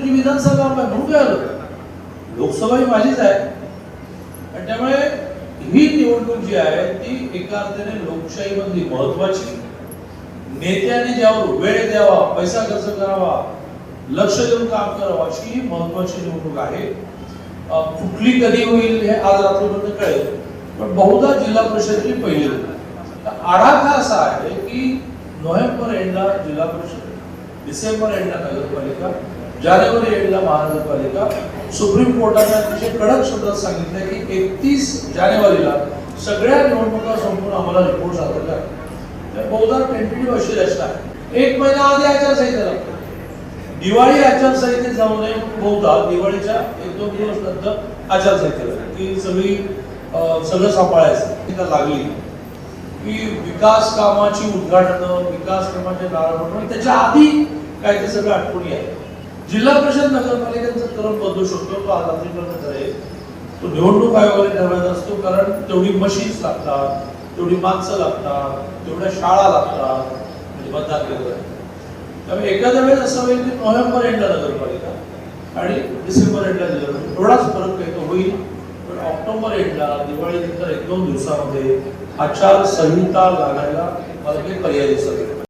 तुझी विधानसभा आहे म्हणून काय लोकसभा ही माझीच आहे. आणि त्यामुळे ही निवडणूक जी आहे ती एका अर्थाने लोकशाहीमधली महत्वाची नेत्याने ज्यावर वेळ द्यावा पैसा खर्च करावा लक्ष देऊन काम करावं अशी ही महत्वाची निवडणूक आहे. कुठली कधी होईल हे आज रात्रीपर्यंत कळेल पण बहुधा जिल्हा परिषद पहिली. आराखा असा आहे की नोव्हेंबर एंडला जिल्हा परिषद डिसेंबर एंडला नगरपालिका जानेवारी एडला महानगरपालिका सुप्रीम कोर्टाने अतिशय कडक शब्दात सांगितलं की एकतीस जानेवारीला सगळ्या निवडणुका संपून आम्हाला रिपोर्ट सादर करा. तर बहुधा टेंटेटिव्ह अशी रचना आहे. एक महिना आधी आचारसंहिता लागतो दिवाळी आचारसंहितेत जाऊ नये बहुधा दिवाळीच्या एक दोन दिवस नंतर आचारसंहिता ती सगळी सगळं सांभाळायचं लागली. की विकास कामाची उद्घाटनं विकास कामाचे नारळ त्याच्या आधी काय ते सगळं आठवणी आहे जिल्हा परिषद नगरपालिकेचा क्रम बदलू शकतो तो आज रात्रीपर्यंत आहे. तो निवडणूक आयोगाने ठरवायचा असतो कारण तेवढी मशीन्स लागतात तेवढी माणसं लागतात तेवढ्या शाळा लागतात म्हणजे मतदान केंद्र. त्यामुळे एखाद्या वेळेस असं होईल की नोव्हेंबर एंडला नगरपालिका आणि डिसेंबर एंडला जिल्हा थोडाच फरक काही तो होईल. पण ऑक्टोबर एंडला दिवाळीनंतर एक दोन दिवसामध्ये आचारसंहिता लागायला मला काही पर्याय दिसत